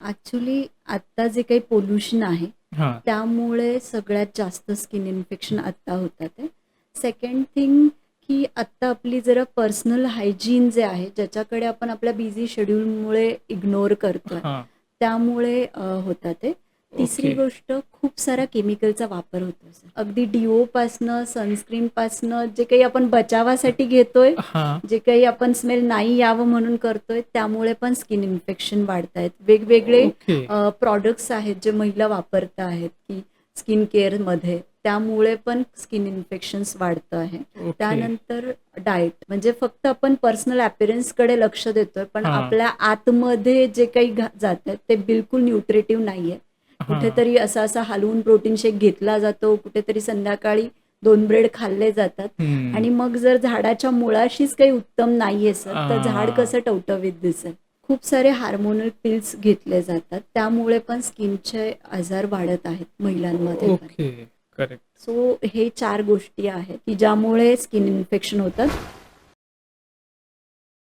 Actually आता जे काही पोल्युशन आहे हां. त्यामुळे सगळ्यात जास्त स्किन इन्फेक्शन आत्ता होतात आहे. सेकंड थिंग की आत्ता आपली जरा पर्सनल हायजीन जे आहे ज्याच्याकडे आपण आपल्या बिझी शेड्यूलमुळे इग्नोर करतोय हां. त्यामुळे अ, होतात ते तिसरी. गोष्ट खूप सारा केमिकलचा वापर होतो सर अगदी डिओ पासनं सनस्क्रीन पासनं जे काही आपण बचावासाठी घेतोय जे काही आपण स्मेल नाही यावं म्हणून करतोय त्यामुळे पण स्किन इन्फेक्शन वाढत आहेत वेगवेगळे प्रॉडक्ट्स आहेत जे महिला वापरत आहेत की स्किन केअरमध्ये त्यामुळे पण स्किन इन्फेक्शन्स वाढतं आहे. ओके त्यानंतर डाएट म्हणजे फक्त आपण पर्सनलकडे लक्ष देतोय पण. आपल्या आतमध्ये जे काही जात आहेत ते बिलकुल न्यूट्रेटिव्ह नाहीये. कुठेतरी असा असा हलवून प्रोटीन शेक घेतला जातो कुठेतरी संध्याकाळी दोन ब्रेड खाल्ले जातात. आणि मग जर झाडाच्या मुळाशीच काही उत्तम नाहीये सर तर. झाड कसं टवटवीत दिसेल? खूप सारे हार्मोनल पिल्स घेतले जातात. त्यामुळे पण स्किनचे आजार वाढत आहेत महिलांमध्ये. सो हे चार गोष्टी आहेत की ज्यामुळे स्किन इन्फेक्शन होतात.